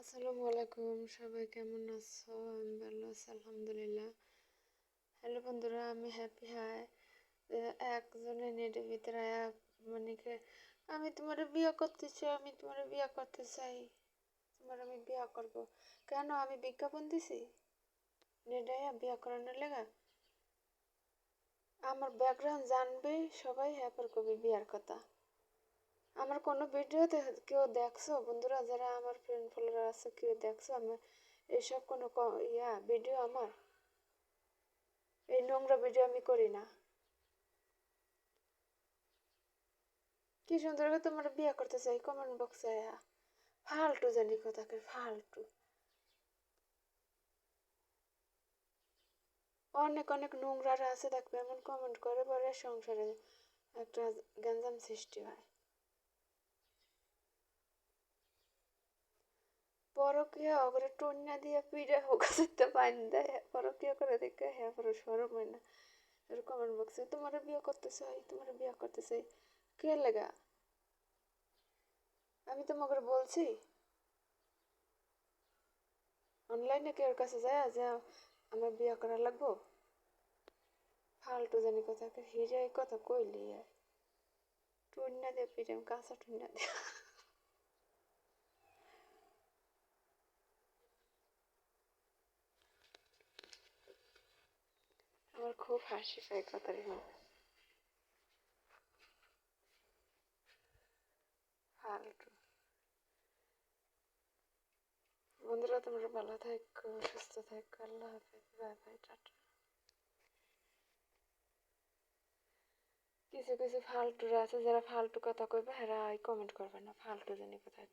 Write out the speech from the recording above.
আসসালামু আলাইকুম, সবাই কেমন আছো? আমি ভালো আছি, আলহামদুলিল্লাহ। হ্যালো বন্ধুরা, আমি হ্যাপি হাই একজনে নেটের ভিতরে মানে আমি তোমার বিয়ে করতে চাই, আমি তোমার বিয়ে করতে চাই। তোমার আমি বিয়ে করব। কেন, আমি বিজ্ঞাপন দিছি? নেটে আয়া বিয়ে করানোর লেগা? আমার ব্যাকগ্রাউন্ড জানবে, সবাই হ্যাপার কবি বিয়ার কথা। আমার কোনো ভিডিওতে কেউ দেখছ? বন্ধুরা যারা আমার ফ্রেন্ড ফলোয়ার আছে, কেউ দেখছ আমার? এইসব কোনো ইয়া, ভিডিও আমার? এই নোংরা ভিডিও আমি করি না। কি সুন্দর করে তোমার বিয়ে করতে চাই কমেন্ট বক্সে ফালতু জানি কথাকে ফালতু। অনেক অনেক নোংরারা আছে, দেখবে এমন কমেন্ট করে পরে সংসারে একটা গ্যাঞ্জাম সৃষ্টি হয়। পরকিয়া করে টন্যা দিয়ে পিড়ে হোক যেতে পাইন দেয় পরকিয়া করে দেখে হ্যাঁ তোমার বিয়ে করতে চাই তোমার বিয়ে করতে চাই কে লেগা? আমি তোমাকে বলছি অনলাইনে কেউ কাছে যায়, যে আমার বিয়ে করা লাগবো? ফালতু জানি কথা হিরে কথা কইলি টুন্না দিয়ে পিড়ে কাঁচা টুন্না দিয়ে। আমার খুব হাসি পায় কথাটি ফালতু। বন্ধুরা, তোমরা ভালো থাকো, সুস্থ থাকো, আল্লাহ হাফেজ, বাই বাই, টাটা। কিছু কিছু ফালতুরা আছে, যারা ফালতু কথা কইবে, হেরা কমেন্ট করবে না, ফালতু জানি কোথায়